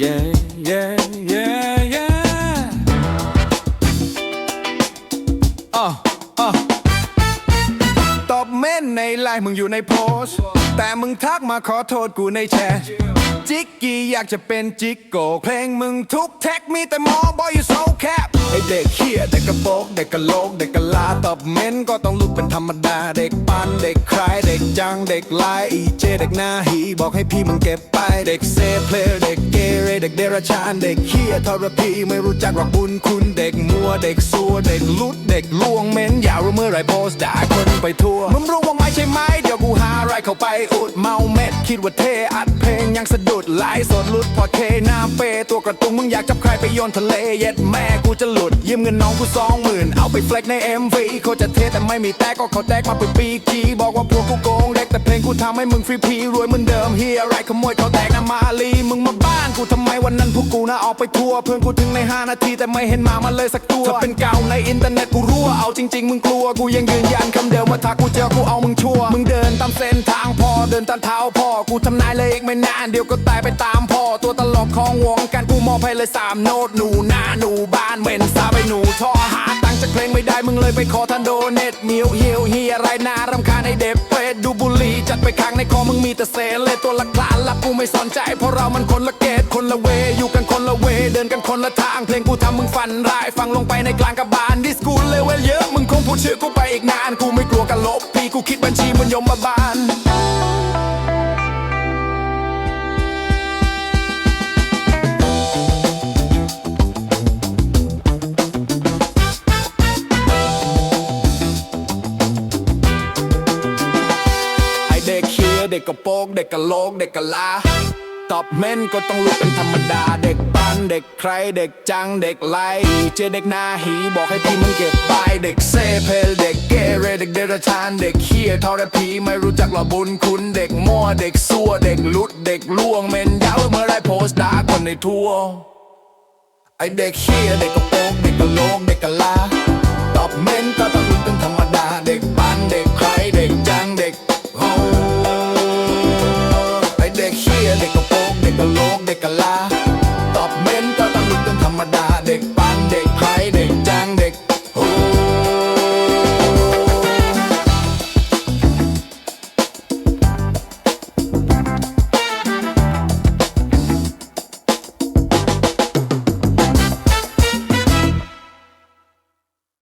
ตอบเม้นในไลน์มึงอยู่ในโพสต์ แต่มึงทักมาขอโทษกูในแชทจิกกี้อยากจะเป็นจิกโกเพลงมึงทุกแท็กมีแต่มอบอยอยู่โซแคปไอเด็กเฮียเด็กกระโปกเด็กกระโลกเด็กกระลาตอบเม้นก็ต้องลุกเป็นธรรมดา เด็กปันเด็กใคร เด็กจังเด็กลายอีเจเด็กหน้าหีบอกให้พี่มึงเก็บไปเด็กเซเพลเด็กเกเรเด็กเดรัจฉานเด็กเฮียทรพีไม่รู้จักหรอกบุญคุณเด็กมัวเด็กซัวเด็กลุดเด็กลวงเม้นอย่ารู้เมื่อไรโพสต์ด่าคนไปทั่วมึงรู้ว่าไม่ใช่ไหมเดี๋ยวกูหาไรเข้าไปอุดเมาเม็ดคิดว่าเทอัดเพลงยังสะดุดไลสดลุดพอเทน้าเปตัวกระตุ้งมึงอยากจับใครไปโยนทะเลเย็ดแม่กูจะหลุดยืมเงินน้องกูสองหมื่นเอาไปเฟล็กใน MV เขาจะเทแต่ไม่มีแต่ก็เขาแตกมาเป็นปีกีบอกว่าพวกกูโกงเด็ก แต่เพลงกูทำให้มึงฟรีพีรวยเหมือนเดิมเฮียอะไรขโมยเขาแตกนะมาลีมึงมาบ้านกูทำไมวันนั้นพวกกูนะออกไปทัวร์เพื่อนกูถึงใน 5 นาที แต่ไม่เห็นมามาเลยสักตัวถ้าเป็นเก่าในอินเทอร์เน็ตกูรู้ว่าเอาจริง ๆ มึงกลัวกูยังยืนยันคำเดิมว่าถ้ากูเจอกูเอามึงชัวมึงเดินตามเส้นทางพอเดินตามเท้าพ่อกูทำนายเลยอีกไม่นานเดี๋ยวก็ตายไปตามพ่อตัวตลกของวงการกูมอบให้เลยสามโน้ตหนูหน้าหนูบ้านเหม็นซาไปหนูท่อ ลงไม่ได้มึงเลยไปขอทันโดเน็ตมิวเฮียวเฮียไรนารำคาญไอเด็กเปดดูบุหรี่จัดไปค้างในคอมึงมีแต่เศษเลยตัวละกลานลับกูไม่สนใจเพราะเรามันคนละเกตคนละเวอยู่กันคนละเวเดินกันคนละทางเพลงกูทำมึงฝันร้ายฟังลงไปในกลางกระบาลดิสกูเลเวลเยอะมึงคงพูดชื่อกูไปอีกนานกูไม่กลัวกันลบพี่กูคิดบัญชีมันยมบาล เด็กเด็กกระโปรงเด็กกระโลกเด็กกระลาตอบเม่นก็ต้องลุกเป็นธรรมดา เด็กปันเด็กใครเด็กจังเด็กไล่เจเด็กหน้าหีบอกให้พี่มึงเก็บไปเด็กเซเพลเด็กเกเรเด็กเดรัจฉานเด็กเคียทอรพีไม่รู้จักหรอบุญคุณเด็กมั่วเด็กซัวเด็กลุดเด็กลวงเมนยาวเมื่อไรโพสต์ด่าคนในทัวไอเด็กเคียเด็กกระโปรงเด็กกระโลกเด็กกระลา